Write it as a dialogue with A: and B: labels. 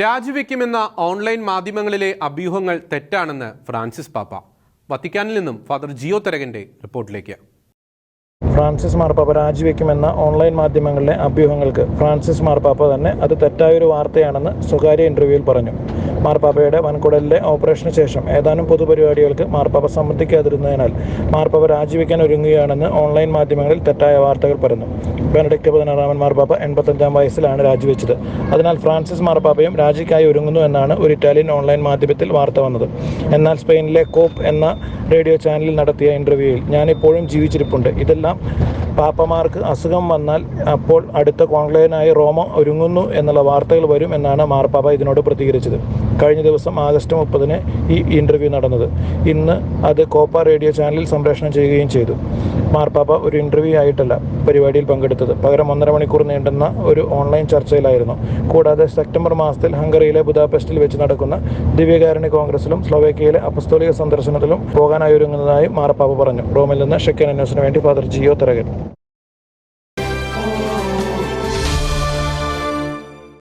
A: രാജിവെക്കുമെന്ന online മാധ്യമങ്ങളിലെ അഭ്യൂഹങ്ങൾ തെറ്റാണെന്ന് ഫ്രാൻസിസ് പാപ്പ. വത്തിക്കാനിൽ നിന്നും ഫാദർ ജിയോ തെരകന്റെ റിപ്പോർട്ടിലേക്ക്.
B: ഫ്രാൻസിസ് മാർപ്പാപ്പ രാജിവെക്കുമെന്ന ഓൺലൈൻ മാധ്യമങ്ങളിലെ അഭ്യൂഹങ്ങൾക്ക് ഫ്രാൻസിസ് മാർപ്പാപ്പ തന്നെ അത് തെറ്റായൊരു വാർത്തയാണെന്ന് സ്വകാര്യ ഇന്റർവ്യൂവിൽ പറഞ്ഞു. മാർപ്പാപ്പയുടെ വൻകുടലിലെ ഓപ്പറേഷന് ശേഷം ഏതാനും പൊതുപരിപാടികൾക്ക് മാർപ്പാപ്പ സംബന്ധിക്കാതിരുന്നതിനാൽ മാർപ്പാപ്പ രാജിവെക്കാൻ ഒരുങ്ങുകയാണെന്ന് ഓൺലൈൻ മാധ്യമങ്ങളിൽ തെറ്റായ വാർത്തകൾ പരന്നു. ബെനഡിക്ട് പതിനാറാമൻ മാർപ്പാപ്പ എൺപത്തഞ്ചാം വയസ്സിലാണ് രാജിവെച്ചത്. അതിനാൽ ഫ്രാൻസിസ് മാർപ്പാപ്പയും രാജിക്കായി ഒരുങ്ങുന്നു എന്നാണ് ഒരു ഇറ്റാലിയൻ ഓൺലൈൻ മാധ്യമത്തിൽ വാർത്ത വന്നത്. എന്നാൽ സ്പെയിനിലെ കോപ്പ് എന്ന റേഡിയോ ചാനലിൽ നടത്തിയ ഇന്റർവ്യൂവിൽ ഞാനിപ്പോഴും ജീവിച്ചിരിപ്പുണ്ട്. ഇതെല്ലാം പാപ്പമാർക്ക് അസുഖം വന്നാൽ അപ്പോൾ അടുത്ത കോൺക്ലേവിനായി റോമ ഒരുങ്ങുന്നു എന്നുള്ള വാർത്തകൾ വരും എന്നാണ് മാർപ്പാപ്പ ഇതിനോട് പ്രതികരിച്ചത്. കഴിഞ്ഞ ദിവസം ആഗസ്റ്റ് മുപ്പതിന് ഈ ഇന്റർവ്യൂ നടന്നത്. ഇന്ന് അത് കോപ്പ റേഡിയോ ചാനലിൽ സംപ്രേഷണം ചെയ്യുകയും ചെയ്തു. മാർപ്പാപ്പ ഒരു ഇന്റർവ്യൂ ആയിട്ടല്ല പരിപാടിയിൽ പങ്കെടുത്തത്. പകരം ഒന്നര മണിക്കൂർ നീണ്ടുന്ന ഒരു ഓൺലൈൻ ചർച്ചയിലായിരുന്നു. കൂടാതെ സെപ്റ്റംബർ മാസത്തിൽ ഹംഗറിയിലെ ബുദാപെസ്റ്റിൽ വെച്ച് നടക്കുന്ന ദിവ്യകാരുണ്യ കോൺഗ്രസിലും സ്ലോവേക്കിയയിലെ അപസ്തോലിക സന്ദർശനത്തിലും പോകാനായി ഒരുങ്ങുന്നതായി മാർപ്പാപ്പ പറഞ്ഞു. റോമിൽ നിന്ന് ഷെക്കൻ ന്യൂസിന് വേണ്ടി ഫാദർ ജിയോ തരകൻ